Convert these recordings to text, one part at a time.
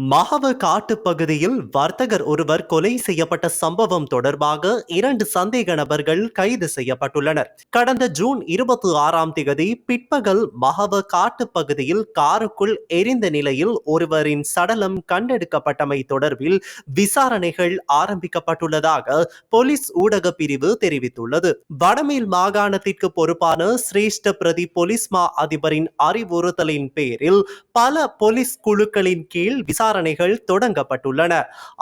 மகவ காட்டு பகுதியில் வர்த்தகர் ஒருவர் கொலை செய்யப்பட்ட சம்பவம் தொடர்பாக இரண்டு சந்தேக நபர்கள் கைது செய்யப்பட்டுள்ளனர். கடந்த ஜூன் இருபத்தி ஆறாம் தேதி பிற்பகல் மகவ காட்டுப் பகுதியில் காருக்குள் எரிந்த நிலையில் ஒருவரின் சடலம் கண்டெடுக்கப்பட்டமை தொடர்பில் விசாரணைகள் ஆரம்பிக்கப்பட்டுள்ளதாக போலீஸ் ஊடக பிரிவு தெரிவித்துள்ளது. வடமேல் மாகாணத்திற்கு பொறுப்பான சிரேஷ்ட பிரதி போலீஸ் மா அதிபரின் அறிவுறுத்தலின் பேரில் பல போலீஸ் குழுக்களின் கீழ் விசாரணைகள் தொடங்கப்பட்டுள்ளன.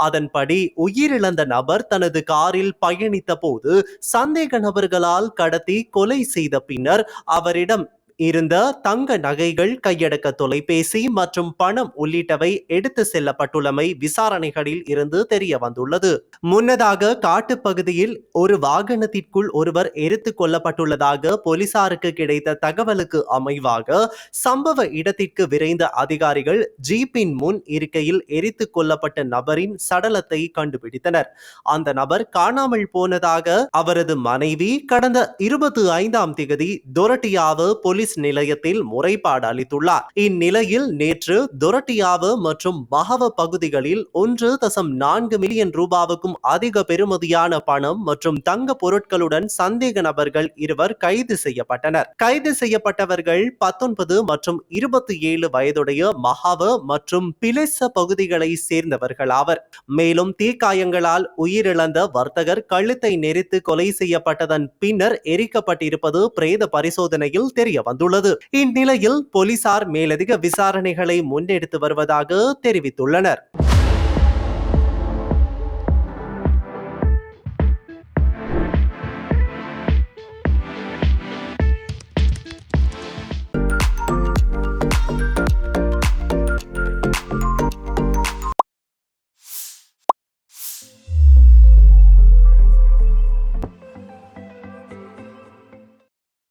அதன்படி உயிரிழந்த நபர் தனது காரில் பயணித்த போது சந்தேக நபர்களால் கடத்தி கொலை செய்த பின்னர் அவரிடம் இருந்த தங்க நகைகள் கையடக்க தொலைபேசி மற்றும் பணம் உள்ளிட்டவை எடுத்து செல்லப்பட்டுள்ளமை விசாரணைகளில் இருந்து தெரிய வந்துள்ளது. முன்னதாக காட்டுப்பகுதியில் ஒரு வாகனத்திற்குள் ஒருவர் எரித்து கொல்லப்பட்டுள்ளதாக போலீசாருக்கு கிடைத்த தகவலுக்கு அமைவாக சம்பவ இடத்திற்கு விரைந்த அதிகாரிகள் ஜீப்பின் முன் இருக்கையில் எரித்து கொல்லப்பட்ட நபரின் சடலத்தை கண்டுபிடித்தனர். அந்த நபர் காணாமல் போனதாக அவரது மனைவி கடந்த இருபத்தி ஐந்தாம் திகதி தொரட்டியாவு போலீஸ் போலீஸ் நிலையத்தில் முறைப்பாடு அளித்துள்ளார். இந்நிலையில் நேற்று துரட்டியாவு மற்றும் மகவ பகுதிகளில் ஒன்று தசம் நான்கு மில்லியன் ரூபாவுக்கும் அதிக பெறுமதியான பணம் மற்றும் தங்க பொருட்களுடன் சந்தேக நபர்கள் இருவர் கைது செய்யப்பட்டனர். கைது செய்யப்பட்டவர்கள் பத்தொன்பது மற்றும் இருபத்தி ஏழு வயதுடைய மகாவ மற்றும் பிலிச பகுதிகளை சேர்ந்தவர்கள் ஆவர். மேலும் தீக்காயங்களால் உயிரிழந்த வர்த்தகர் கழுத்தை நெரித்து கொலை செய்யப்பட்டதன் பின்னர் எரிக்கப்பட்டிருப்பது பிரேத பரிசோதனையில் தெரிய வந்துள்ளது. இந்நிலையில் போலீசார் மேலதிக விசாரணைகளை முன்னெடுத்து வருவதாக தெரிவித்துள்ளனர்.